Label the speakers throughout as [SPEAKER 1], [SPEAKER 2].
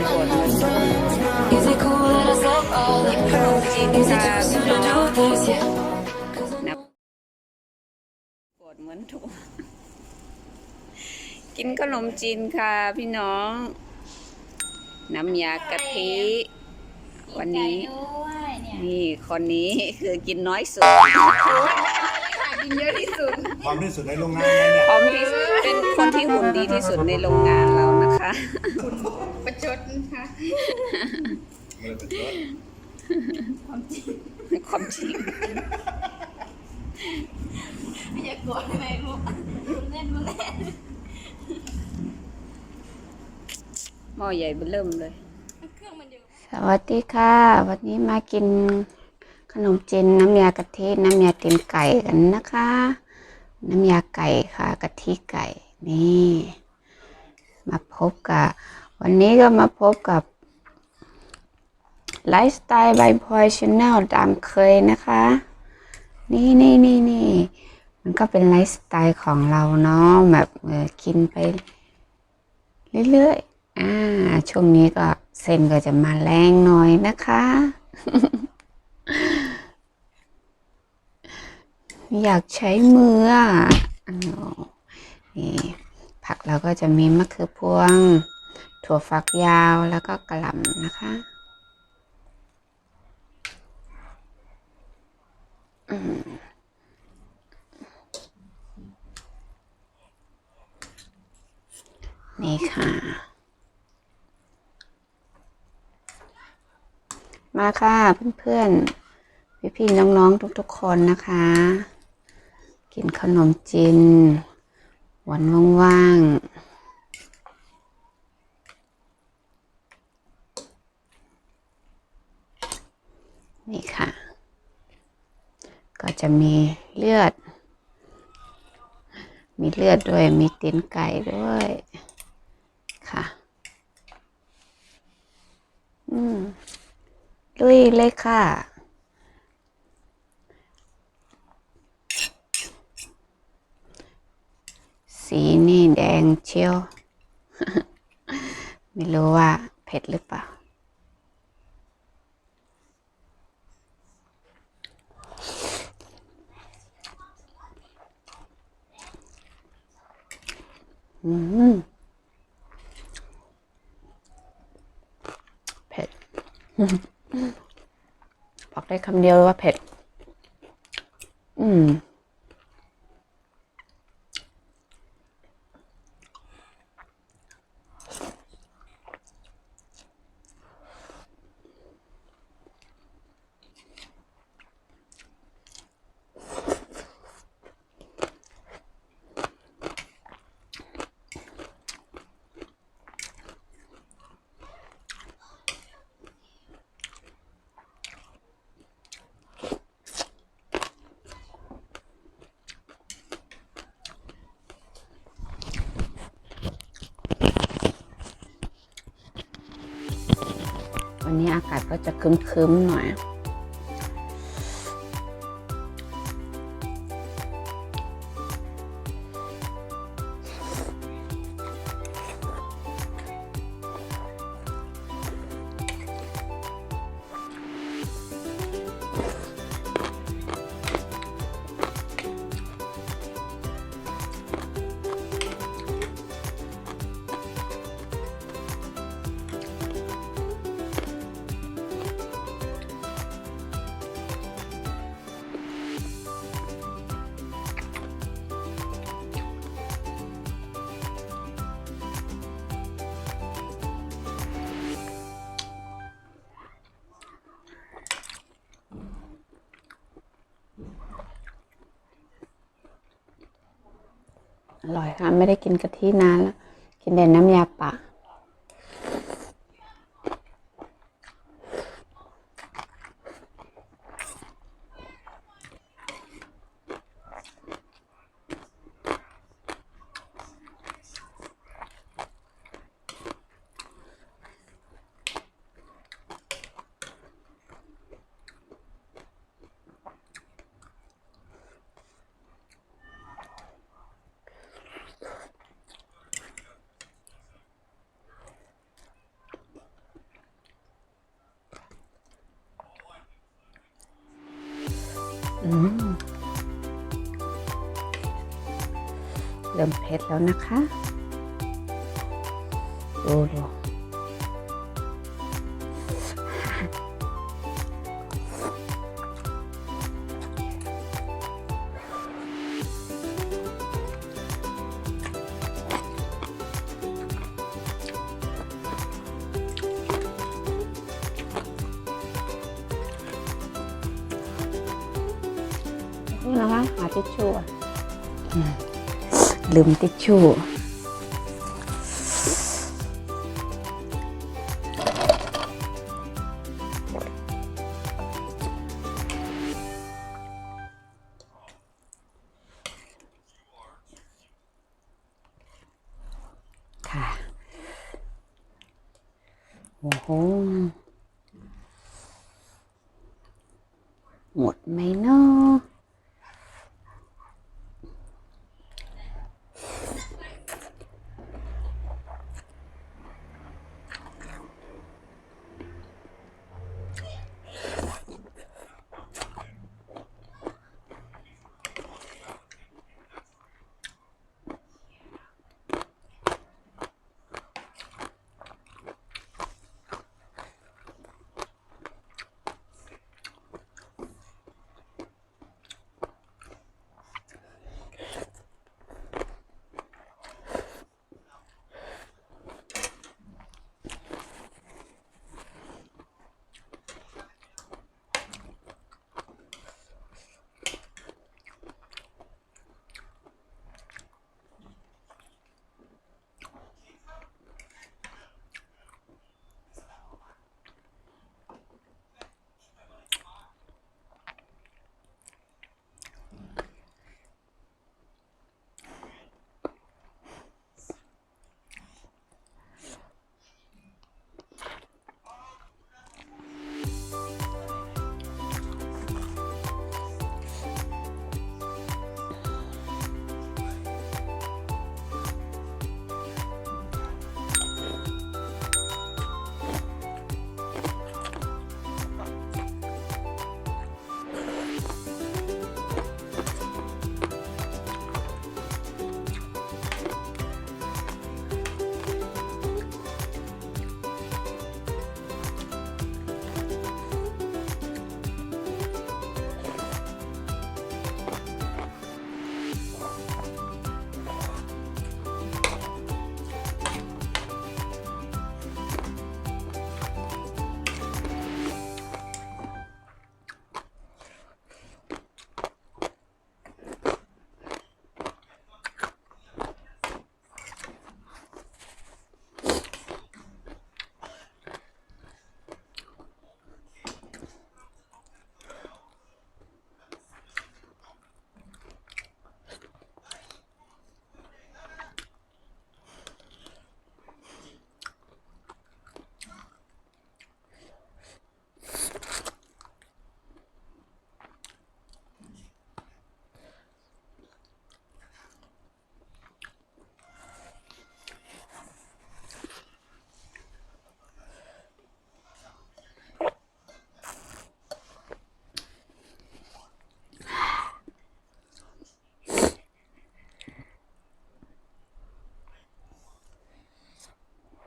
[SPEAKER 1] กัน
[SPEAKER 2] Is it cool that I say all that?
[SPEAKER 1] จิน
[SPEAKER 2] Is it
[SPEAKER 1] ค่ะ
[SPEAKER 2] too
[SPEAKER 1] พี่
[SPEAKER 2] soon to
[SPEAKER 1] น้อง
[SPEAKER 2] do this? Yeah.
[SPEAKER 1] นับปวดเหมือนถูก กินขนมจีนค่ะพี่น้อง น้ำยากะทิ วันนี้
[SPEAKER 3] ด้วยเนี่ย
[SPEAKER 1] นี่คนนี้คือกินน้อยสุด
[SPEAKER 3] กินเยอะที่สุด
[SPEAKER 4] ความที่สุดในโรงงานนั้นเนี่ย
[SPEAKER 1] พร้อมที่สุดเป็นคนที่หุ่นดีที่สุดในโรงงานเรานะคะ
[SPEAKER 3] ประชดนะคะ
[SPEAKER 4] ไม่ได้เป็นตัว
[SPEAKER 1] ความจริง
[SPEAKER 3] อย่ากลัวไหมลูกเล่นเล่น
[SPEAKER 1] หม้อใหญ่เบิ่มเริ่มเลย
[SPEAKER 3] เครื่องมันเยอะ
[SPEAKER 1] สวัสดีค่ะ วันนี้มากิน ขนมเจนน้ำยากะทิน้ำยาตีนไก่กันนะคะ น้ำยาไก่ค่ะกะทิไก่นี่ มาพบกับ วันนี้ก็มาพบกับไลฟ์สไตล์บายพอยชาแนลตามเคยนะคะ นี่นี่นี่นี่มันก็เป็นไลฟ์สไตล์ของเราเนาะแบบเออกินไปเรื่อยๆอ่าช่วงนี้ก็เส้นก็จะมาแรงหน่อยนะคะ อยากใช้มืออะอ้าวนี่ผักเราก็จะมีมะเขือพวง ถั่วฝักยาวแล้วก็กระหล่ำนะคะนี่ค่ะ มาค่ะเพื่อนๆ พี่ๆน้องๆทุกๆคนนะคะ กินขนมจีนหวันว่างๆ นี่ค่ะ ก็จะมีเลือด มีเลือดด้วย มีตีนไก่ด้วยค่ะอืมลุยเลยค่ะ สีนี่แดงเชียว ไม่รู้ว่าเผ็ดหรือเปล่า อืมเผ็ด บอกได้คำเดียวว่าเผ็ด อืม วันนี้อากาศก็จะคึ้มๆหน่อย ร่อยค่ะ ไม่ได้กินกะทินานแล้ว กินแต่น้ำยาป่า เริ่มเผ็ดแล้วนะคะ ดูดู นี่นะคะหาทิชชู่อะอืมลืมทิชชู่ค่ะ โอ้โห หมดไหมเนาะ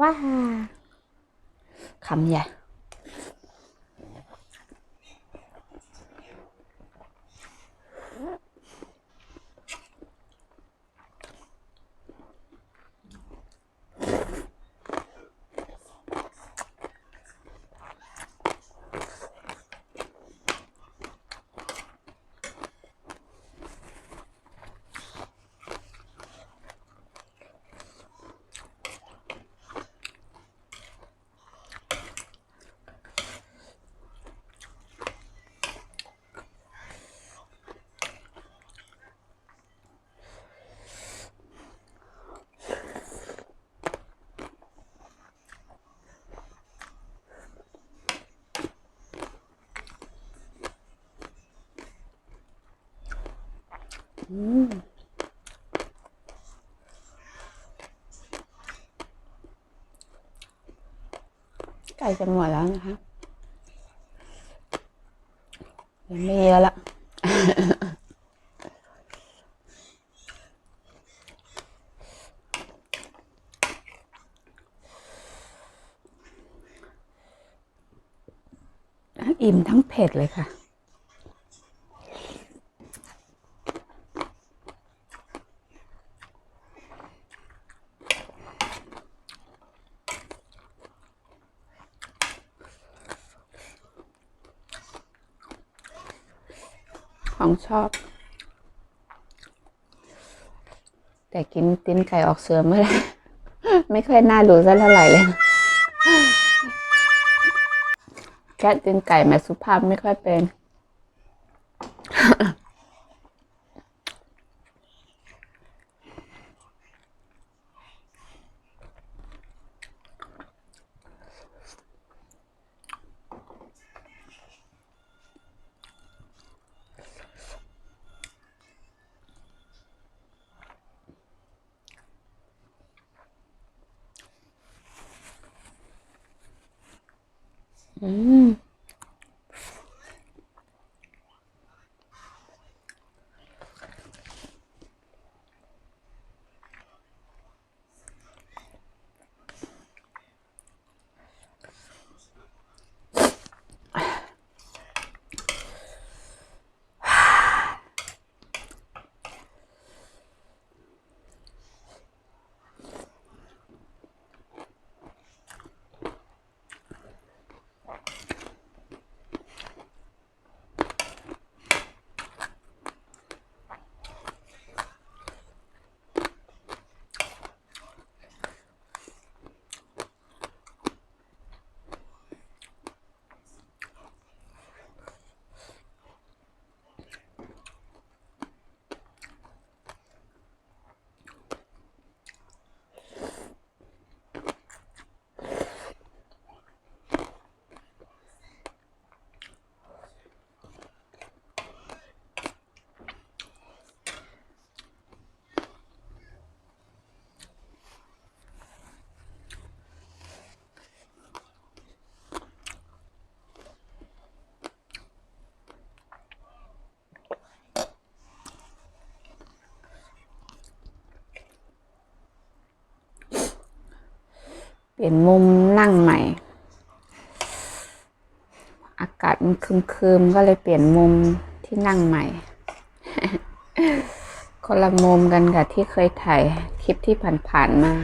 [SPEAKER 1] ว้าคำใหญ่ อืมใกล้จะหมดแล้วนะคะยังไม่เยอะละอิ่มทั้งเผ็ดเลยค่ะ ชอบ แต่กินตีนไก่ออกเสือไม่ได้ ไม่ค่อยน่าดูสักเท่าไหร่เลยแค่ตีนไก่แม่สุภาพไม่ค่อยเป็น อืม เปลี่ยนมุมนั่งใหม่ อากาศมันคืมๆก็เลยเปลี่ยนมุมที่นั่งใหม่ คนละมุมกันกับที่เคยถ่ายคลิปที่ผ่านๆมา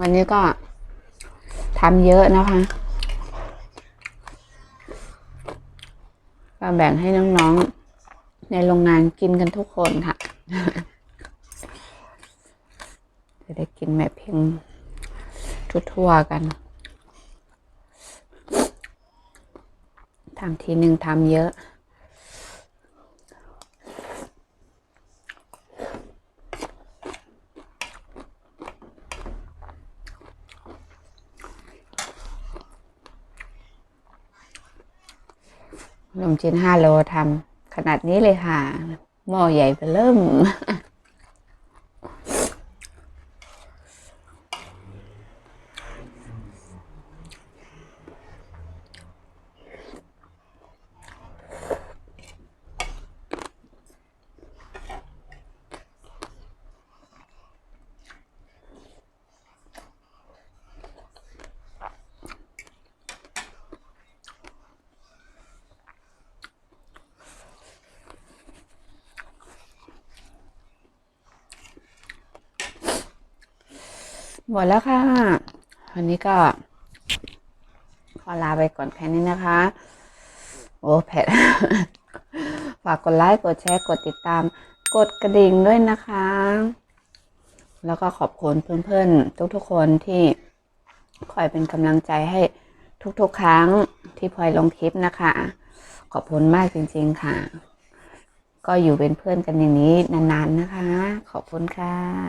[SPEAKER 1] วันนี้ก็ทำเยอะนะคะ แบ่งให้น้องๆ ในโรงงานกินกันทุกคนค่ะ จะได้กินแม่เพียงทั่วๆกันทำทีหนึ่งทำเยอะ ขนมจีนห้าโลทำขนาดนี้เลยค่ะหม้อใหญ่ไปเริ่ม หมดแล้วค่ะ วันนี้ก็ ขอลาไปก่อนแค่นี้นะคะ โอ้เผ็ดฝากกดไลค์ กดแชร์ กดติดตาม กดกระดิ่งด้วยนะคะ แล้วก็ขอบคุณเพื่อนๆ ทุกๆคนที่คอยเป็นกำลังใจให้ทุกๆ ครั้งที่พลอยลงคลิปนะคะ ขอบคุณมากจริงๆค่ะ ก็อยู่เป็นเพื่อนกันอย่างนี้นานๆนะคะ ขอบคุณค่ะ